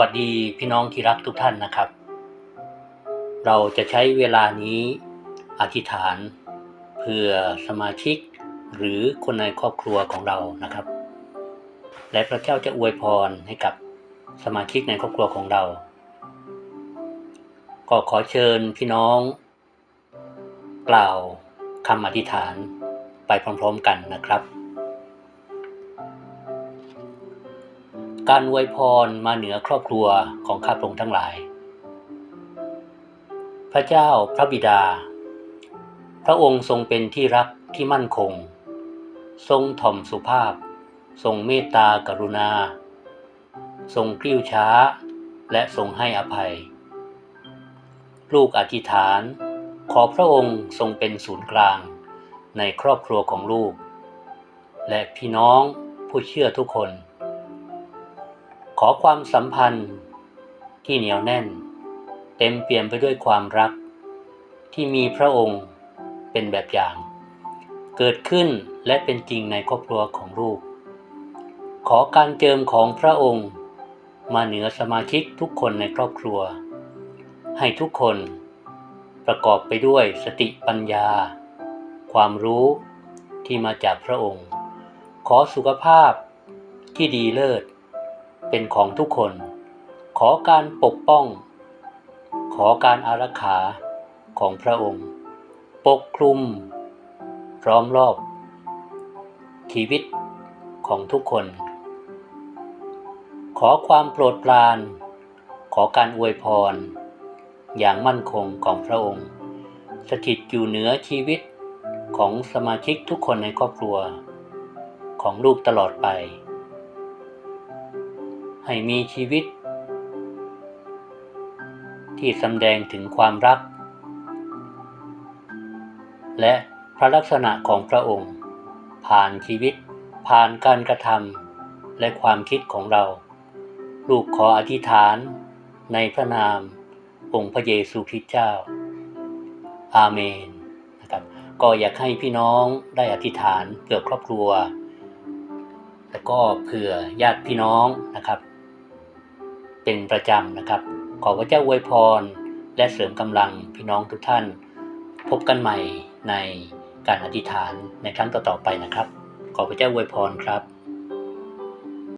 วัสดีพี่น้องที่รักทุกท่านนะครับ เราจะใช้เวลานี้อธิษฐานเพื่อสมาชิกหรือคนในครอบครัวของเรานะครับ และพระเจ้าจะอวยพรให้กับสมาชิกในครอบครัวของเรา ก็ขอเชิญพี่น้อง กล่าวคำอธิษฐานไปพร้อมๆกันนะครับ การอวยพรมาเหนือครอบครัวของข้าพระองค์ทั้งหลาย พระเจ้าพระบิดา พระองค์ทรงเป็นที่รักที่มั่นคง ทรงถ่อมสุภาพ ทรงเมตตากรุณา ทรงกริ้วช้า และทรงให้อภัย ลูกอธิษฐาน ขอพระองค์ทรงเป็นศูนย์กลางในครอบครัวของลูก และพี่น้องผู้เชื่อทุกคน อความสัมพันธ์ที่เหนียวแน่น เต็มเปี่ยมไปด้วยความรัก ที่มีพระองค์เป็นแบบอย่าง เกิดขึ้นและเป็นจริงในครอบครัวของลูก ขอการเจิมของพระองค์ มาเหนือสมาชิกทุกคนในครอบครัว ให้ทุกคนประกอบไปด้วยสติปัญญา ความรู้ที่มาจากพระองค์ ขอสุขภาพที่ดีเลิศ เป็นของทุกคน ขอการปกป้อง ขอการอารักขาของพระองค์ ปกคลุม พร้อมรอบ ชีวิตของทุกคน ขอความโปรดปราน ขอการอวยพร อย่างมั่นคงของพระองค์ สถิตอยู่เหนือชีวิตของสมาชิกทุกคนในครอบครัว ของลูกตลอดไป ให้มีชีวิต ที่สำแดงถึงความรัก และพระลักษณะของพระองค์ ผ่านชีวิต ผ่านการกระทำและความคิดของเรา ลูกขออธิษฐานในพระนาม องค์พระเยซูคริสต์เจ้า อาเมนนะครับก็อยากให้พี่น้องได้อธิษฐานเผื่อครอบครัว แล้วก็เผื่อญาติพี่น้องนะครับ เป็นประจำนะครับ ขอพระเจ้าอวยพร และเสริมกำลังพี่น้องทุกท่าน พบกันใหม่ในการอธิษฐานในครั้งต่อๆไปนะครับ ขอพระเจ้าอวยพรครับ